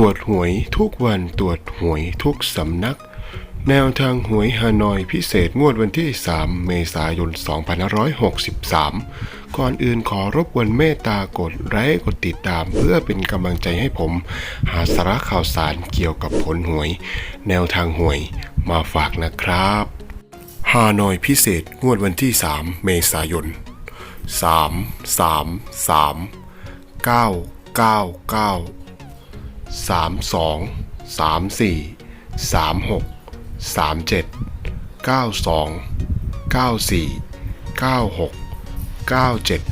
ตรวจหวยทุกวันตรวจหวยทุกสำนัก แนวทางหวยฮานอยพิเศษงวดวันที่ 3 เมษายน 2563 ก่อนอื่นขอรบกวนเมตตากดไลค์กดติดตามเพื่อเป็นกำลังใจให้ผม หาสาระข่าวสารเกี่ยวกับผลหวย แนวทางหวยมาฝากนะครับฮานอยพิเศษงวดวันที่ 3 เมษายน 3 3 3 9 9 9 สามสองสามสี่สามหกสามเจ็ดเก้าสองเก้าสี่เก้าหกเก้าเจ็ด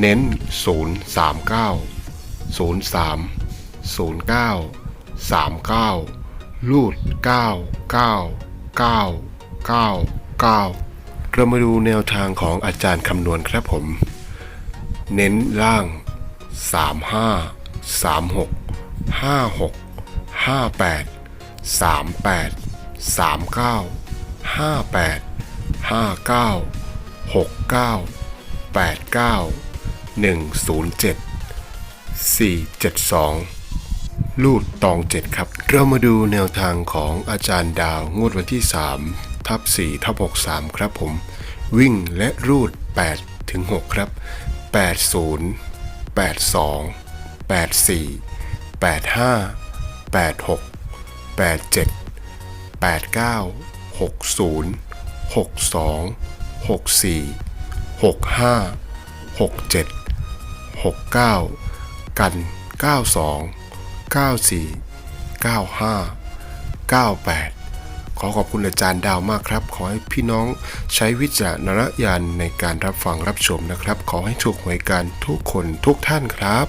เน้นศูนย์สามเก้าศูนย์สามศูนย์เก้าสามเก้าลูดเก้าเก้าเก้าเก้าเก้าเรามาดูแนวทางของอาจารย์คำนวณครับผม เน้นล่าง 35 36 56 58 38 39 58 59 69 89 107 472 ลูดตองเจ็ดครับ เรามาดูแนวทางของอาจารย์ดาวงวดวันที่ 3 ทับ4ทับ63 ครับผม วิ่งและรูด 8 ถึง 6 ครับ 80 82 84 85 86 87 89 60 62 64 65 67 69 กัน 92 94 95 98 ขอขอบคุณอาจารย์ดาวมากครับ ขอให้พี่น้องใช้วิจารณญาณในการรับฟังรับชมนะครับ ขอให้ถูกหวยกันทุกคนทุกท่านครับ